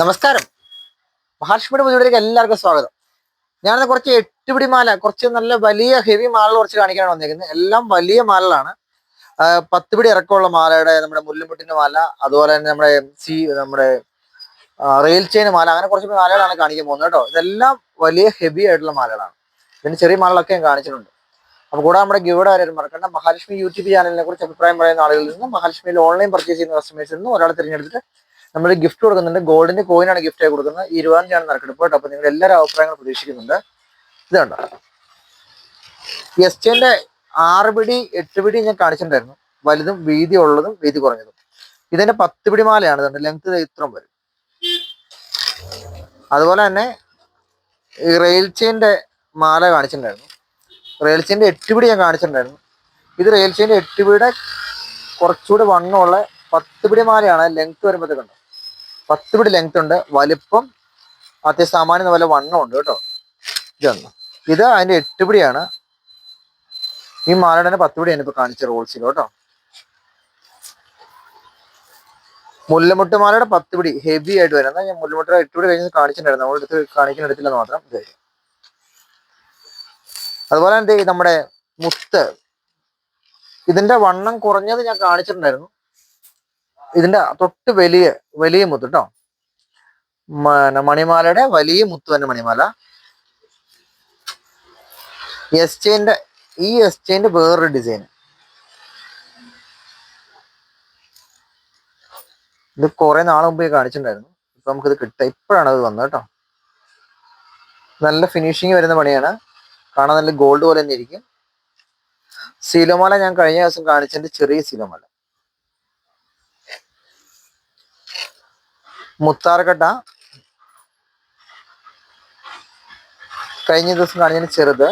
നമസ്കാരം. മഹാലക്ഷ്മിയുടെ പുതിയവിടേക്ക് എല്ലാവർക്കും സ്വാഗതം. ഞാനിന്ന് കുറച്ച് എട്ടുപിടി മാല കുറച്ച് നല്ല വലിയ ഹെവി മാലകൾ കുറച്ച് കാണിക്കാനാണ് വന്നിരിക്കുന്നത് എല്ലാം വലിയ മാലകളാണ്. പത്ത് പിടി ഇറക്കമുള്ള മാലയുടെ നമ്മുടെ മുല്ലുമുട്ടിന്റെ മാല അതുപോലെ തന്നെ നമ്മുടെ സി നമ്മുടെ റെയിൽ ചെയിൻ മാല അങ്ങനെ കുറച്ച് മാലകളാണ് കാണിക്കാൻ പോകുന്നത് കേട്ടോ. ഇതെല്ലാം വലിയ ഹെവി ആയിട്ടുള്ള മാലകളാണ്. പിന്നെ ചെറിയ മാലകളൊക്കെ ഞാൻ കാണിച്ചിട്ടുണ്ട്. അപ്പോൾ കൂടെ നമ്മുടെ ഗിവിടെ ആരും മറക്കണ്ട. മഹാലക്ഷ്മി യൂട്യൂബ് ചാനലിനെ കുറിച്ച് അഭിപ്രായം പറയുന്ന ആളുകളിൽ നിന്നും മഹാലക്ഷ്മിയിൽ ഓൺലൈൻ പർച്ചേസ് ചെയ്യുന്ന കസ്റ്റമേഴ്സിൽ നിന്നും ഒരാളെ തിരഞ്ഞെടുത്തിട്ട് നമ്മൾ ഗിഫ്റ്റ് കൊടുക്കുന്നുണ്ട്. ഗോൾഡിന്റെ കോയിനാണ് ഗിഫ്റ്റ് ആയി കൊടുക്കുന്നത്. ഇരുപത്തഞ്ചാണ് നറുക്കെടുപ്പ് കേട്ടോ. അപ്പൊ നിങ്ങൾ എല്ലാവരും അഭിപ്രായങ്ങൾ പ്രതീക്ഷിക്കുന്നുണ്ട്. ഇതുണ്ട് എസ്റ്റേന്റെ ആറ് പിടി എട്ട് പിടി ഞാൻ കാണിച്ചിട്ടുണ്ടായിരുന്നു. വലുതും വീതി ഉള്ളതും വീതി കുറഞ്ഞതും. ഇതിന്റെ പത്ത് പിടി മാലയാണ്. ഇതുണ്ട് ലെങ്ത് ഇത്രയും വരും. അതുപോലെ തന്നെ ഈ റെയിൽ ചെയിന്റെ മാല കാണിച്ചിട്ടുണ്ടായിരുന്നു. റെയിൽ ചെയിന്റെ എട്ട് പിടി ഞാൻ കാണിച്ചിട്ടുണ്ടായിരുന്നു. ഇത് റെയിൽ ചെയിന്റെ എട്ട് പിടിയുടെ കുറച്ചുകൂടി വണ്ണമുള്ള പത്ത് പിടി മാലയാണ്. ലെങ്ത് വരുമ്പോഴത്തേക്കുണ്ട് പത്ത് പിടി ലെങ്ത് ഉണ്ട്. വലിപ്പം അത്യാവശ്യം സാമാന്യം നല്ല വണ്ണം ഉണ്ട് കേട്ടോ. ഇതൊന്ന് ഇത് അതിന്റെ എട്ട് പിടിയാണ് ഈ മാലയുടെ പത്ത് പിടിയാണ് ഇപ്പൊ കാണിച്ച റോൾസിൽ കേട്ടോ. മുല്ലമുട്ട് മാലയുടെ പത്ത് പിടി ഹെവി ആയിട്ട് വരുന്നത്. ഞാൻ മുല്ലമുട്ട എട്ട് പിടി കഴിഞ്ഞ് കാണിച്ചിട്ടുണ്ടായിരുന്നു. നമ്മൾ എടുത്ത് കാണിക്കുന്ന മാത്രം. ഇത്. അതുപോലെ തന്നെ നമ്മുടെ മുത്ത്. ഇതിന്റെ വണ്ണം കുറഞ്ഞത് ഞാൻ കാണിച്ചിട്ടുണ്ടായിരുന്നു. ഇതിന്റെ തൊട്ട് വലിയ വലിയ മുത്ത് കേട്ടോ മണിമാലയുടെ വലിയ മുത്ത് തന്നെ മണിമാല. എസ് ചെയിന്റെ ഈ എസ് ചെയിന്റെ വേറൊരു ഡിസൈൻ ഇത് കുറെ നാൾ മുമ്പ് കാണിച്ചിട്ടുണ്ടായിരുന്നു. ഇപ്പൊ നമുക്കിത് കിട്ടുക ഇപ്പോഴാണ് അത് വന്നത് കേട്ടോ നല്ല ഫിനിഷിങ് വരുന്ന പണിയാണ്. കാണാൻ നല്ല ഗോൾഡ് പോലെ തന്നെ ഇരിക്കും. സീലോമാല ഞാൻ കഴിഞ്ഞ ദിവസം കാണിച്ചതിന്റെ ചെറിയ സീലോമാല. മുത്താർക്കട്ട കഴിഞ്ഞ ദിവസം കാണിച്ചതിന് ചെറുത്.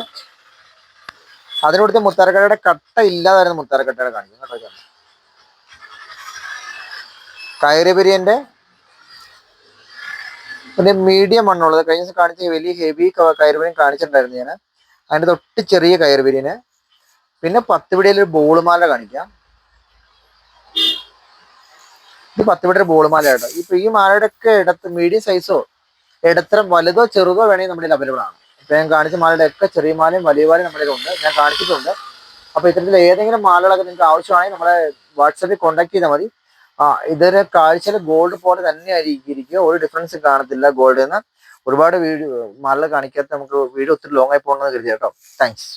അതിനോടത്തെ മുത്താരക്കട്ടയുടെ കട്ട ഇല്ലാതായിരുന്നു മുത്താരക്കട്ടയുടെ കാണിക്കും കേട്ടോ ചേട്ടൻ. കയറുപിരിയന്റെ പിന്നെ മീഡിയം മണ്ണുള്ളത്. കഴിഞ്ഞ ദിവസം കാണിച്ച വലിയ ഹെവി കയറുപിരിയൻ കാണിച്ചിട്ടുണ്ടായിരുന്നു ഞാൻ. അതിന്റെ തൊട്ട് ചെറിയ കയറുപിരിയന് പിന്നെ പത്ത് പിടിയിലൊരു ബോളുമാല കാണിക്കാം. ഇത് പത്ത് മീറ്റർ ബോൾ മാല കേട്ടോ. ഇപ്പൊ ഈ മാലയുടെ ഒക്കെ ഇടത്ത് മീഡിയം സൈസോ ഇടത്തരം വലുതോ ചെറുതോ വേണമെങ്കിൽ നമ്മുടെ അവൈലബിൾ ആണ്. ഇപ്പൊ ഞാൻ കാണിച്ച മാലയുടെ ഒക്കെ ചെറിയ മാലയും വലിയ മാലയും നമ്മുടെ ഉണ്ട്. ഞാൻ കാണിച്ചിട്ടുണ്ട്. അപ്പൊ ഇത്തരത്തിൽ ഏതെങ്കിലും മാലകളൊക്കെ നിങ്ങൾക്ക് ആവശ്യമാണെങ്കിൽ നമ്മളെ വാട്സാപ്പിൽ കോൺടാക്ട് ചെയ്താൽ മതി. ആ ഇതൊരു കാഴ്ചയിൽ ഗോൾഡ് പോലെ തന്നെ ആയിരിക്കും ഒരു ഡിഫറൻസ് കാണത്തില്ല ഗോൾഡിൽ എന്ന് ഒരുപാട് വീഡിയോ മാലകൾ കാണിക്കാത്ത നമുക്ക് വീഡിയോ ഒത്തിരി ലോങ് ആയി പോകണമെന്ന് കരുതി കേട്ടോ. താങ്ക്സ്